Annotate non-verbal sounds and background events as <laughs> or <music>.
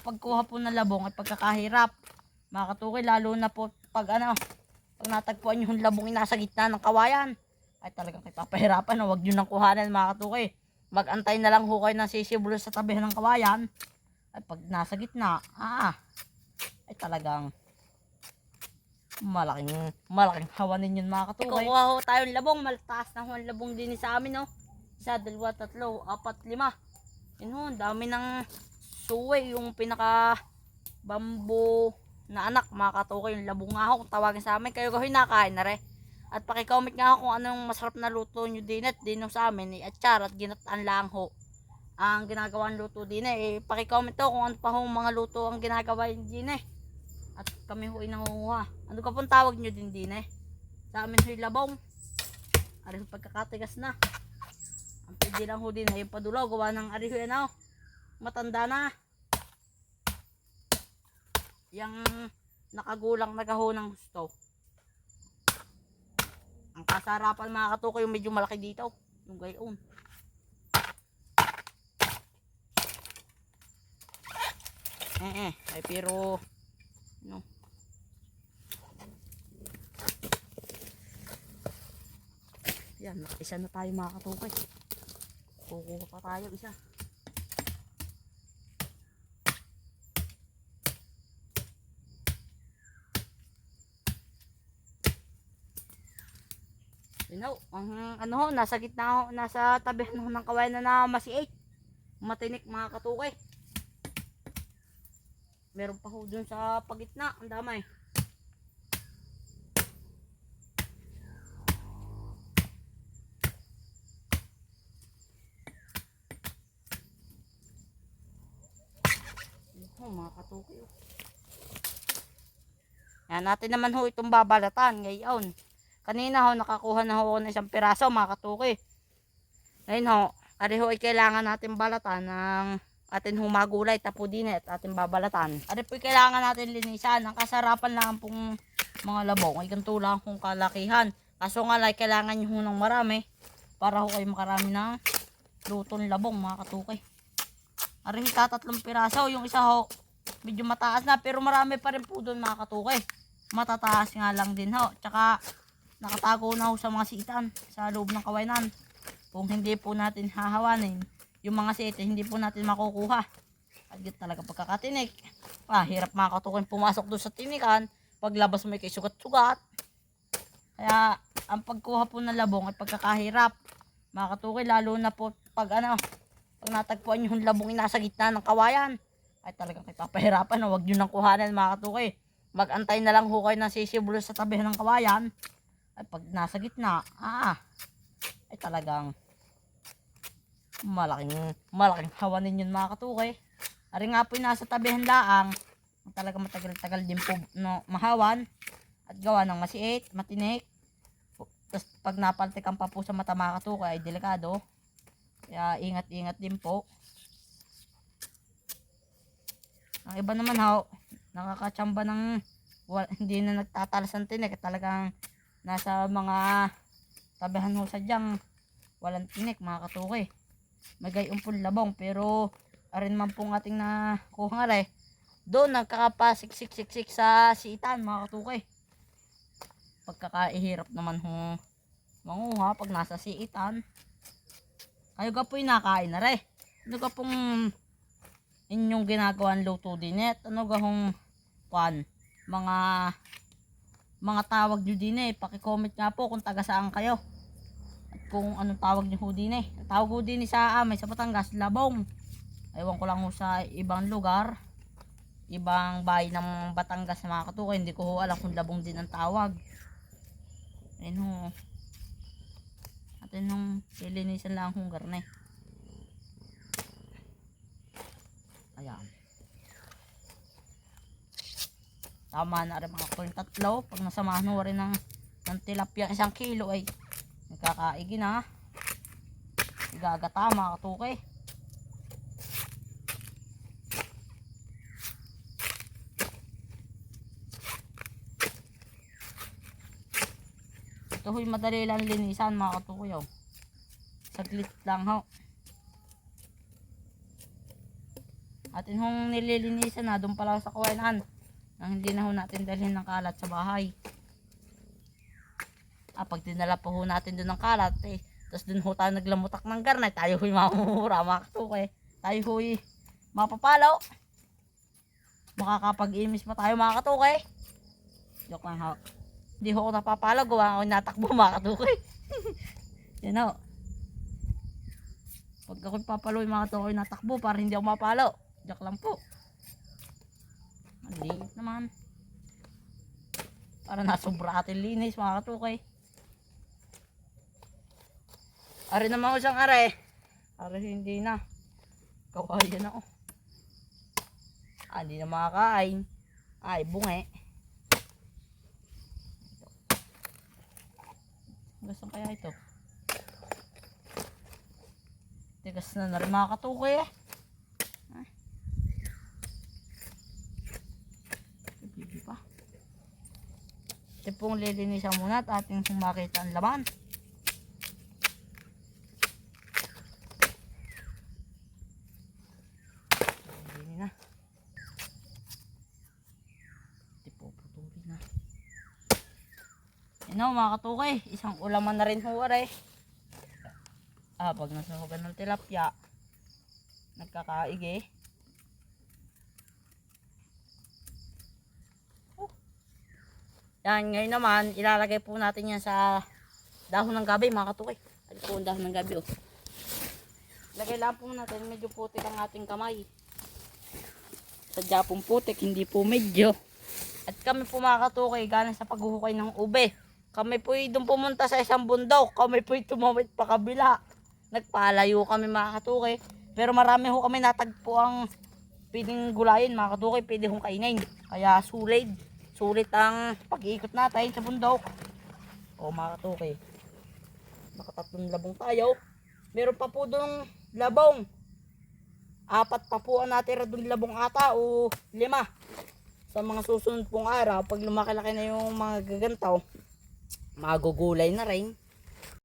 ang pagkuha po ng labong ay pagkakahirap. Mga katukoy, lalo na po pag ano, pag natagpuan yung labong nasa gitna ng kawayan, ay talagang kayo papahirapan. No? Huwag nyo nang kuhanan mga katukoy. Magantay na lang ho kayo ng sisibulo sa tabi ng kawayan. Ay pag nasa gitna, ah, ay talagang malaking malaking hawanin yun mga katukoy. Kukuha ho tayong labong, maltaas na ho ang labong din sa amin no. Isa, dalawa, tatlo, apat, lima. Yun ho, dami ng suway, yung pinaka bamboo na anak, mga katukoy, yung labong nga kung tawagin sa amin, kayo kahoy nakain na re. At pakicomment nga ho kung anong masarap na luto nyo din at din ho sa amin, eh, atsar at ginataan lang ho. Ang ginagawang luto din eh, pakicomment ho kung ano pa ho mga luto ang ginagawa din eh. At kami ho ay nangunguha. Ano ka pong tawag nyo din din eh? Sa amin ho'y labong. Ari ho pagkakatigas na. Ang pwede lang ho din ay yung padulaw. Gawa ng ari ho yan oh. Matanda na. Yang nakagulang nagaho ng gusto. Ang kasarapan mga katukoy yung medyo malaki dito. Yung gayon. Eh eh. Ay pero no. Yan, isa na tayo mga katukoy. Kukuha pa tayo isa. Know, ang ano ho, nasa gitna ho, nasa tabi ho ng kawayan na na masiit. Matinik mga katukay. Meron pa ho dun sa pagitna, ang damay. Oh, mga katukay. oh. Yan natin naman ho itong babalatan ngayon. Kanina ho, nakakuha na ho ako ng isang piraso, mga katuki. Ngayon ho, ari ho ay kailangan natin balatan ng atin humagulay, tapo din at atin babalatan. Ari po kailangan natin linisan. Ang kasarapan lang pong mga labong ay ganito lang kung kalakihan. Kaso nga lang, kailangan nyo ng marami para ho kayo makarami ng lutong labong, mga katuki. Ari ho, tatatlong piraso. Yung isa ho, medyo mataas na pero marami pa rin po doon mga katuki. Matataas nga lang din ho. Tsaka nakatago na ho sa mga siitan sa loob ng kawainan. Kung hindi po natin hahawanin, yung mga siitan hindi po natin makukuha. At yun talaga pagkakatinik. Ah, hirap mga katukin pumasok doon sa tinikan. Paglabas mo kay sugat-sugat. Kaya ang pagkuha po ng labong ay pagkakahirap. Mga katukin, lalo na po pag ano, pag natagpuan yung labong nasa gitna ng kawayan. Ay talagang kayo papahirapan. Huwag nyo nang kuhanan mga katukin. Mag-antay na lang ho kayo ng sisibulo sa tabi ng kawayan ay pag nasa gitna, ah, ay talagang malaking, malaking hawanin yun mga katukay. Ari nga po yung nasa tabihan laang, talaga matagal-tagal din po no, mahawan at gawa ng masiit, matinik. Tapos pag napaltikan pa po sa mata mga katukay, ay delikado. Kaya ingat-ingat din po. Ang iba naman ho, nakakatsamba ng wal- hindi na nagtatalas ng tinik. Talagang nasa mga tabihan ho sadyang walang tinik mga katukoy. May gayong pong labong pero arin man pong ating na kuha nga eh. Doon nagkakapasiksik-siksik sa siitan mga katukoy. Pagkakaihirap naman ho manguha pag nasa siitan. Kayo ka po'y nakain na re. Ano ka pong inyong ginagawang luto din eh. Ano ka hong kwan, mga mga tawag nyo din eh. Pakicomment nga po kung taga saan kayo. At kung anong tawag nyo ho din eh. Tawag ho din eh sa amin sa Batangas, Labong. Ewan ko lang sa ibang lugar. Ibang bahay ng Batangas mga katukoy. Hindi ko ho alam kung Labong din ang tawag. Ayun ho. Atin nung ilinisan lang hong garne. Tama na rin mga kung tatlo. Pag nasamahan mo rin ng, ng tilapia isang kilo ay nagkakaigi na. Igagata mga katuke. Ito ho'y madali lang linisan mga katuke. Oh. Saglit lang ho. Atin hong nililinisan na doon pala sa kawainaan. Nang hindi na ho natin dalhin ng kalat sa bahay. Ah, pag dinala pa ho natin doon ng kalat, eh, tapos doon ho tayo naglamutak ng garnay, tayo ho'y mamumura, mga katuke. Tayo ho'y mapapalaw. Makakapag-imis pa tayo mga katuke. Joke lang ho. Hindi ho ako napapalaw, gawa ako natakbo <laughs> mga katuke. <laughs> Yan ho. Pag ako'y papalo yung mga katuke natakbo para hindi ako mapalo. Joke lang po. Liit naman. Para nasobra atin linis mga katuke. Ari naman ko siyang are. Are hindi na. Kawayan ako. Ah, hindi na makakain. Ay, bunge. Gusto kaya ito? Tigas na na rin mga katukoy eh. Ay. Bibi pa. Ito pong lilinisan muna at ating makita ang laman. Hindi na. Ito po, putulin na. Yan o mga katukay, isang ulaman na rin ho. Ah, pag nasuhugan ng tilapia, nagkakaig eh. Yan, ngayon naman, ilalagay po natin yan sa dahon ng gabi mga katukay. Ano po ang dahon ng gabi oh. Lagay lang po natin, medyo putik ang ating kamay. Sadya pong putik, hindi po medyo. At kami po mga katukay, galing sa paghuhukay ng ube. Kami po doon pumunta sa isang bundok. Kami po tumawid pa kabila. Nagpalayo kami mga katukay. Pero marami ho kami natagpo ang pwedeng gulayin mga katukay. Pwede hong kainin. Kaya sulit. Sulit ang pag-iikot natin sa bundok. O mga katukay. Nakatatlong labong tayo. Meron pa po doon labong. Apat pa po ang natira doon labong ata o lima. Sa mga susunod pong araw, pag lumaki-laki na yung mga gagantaw, magugulay na rin.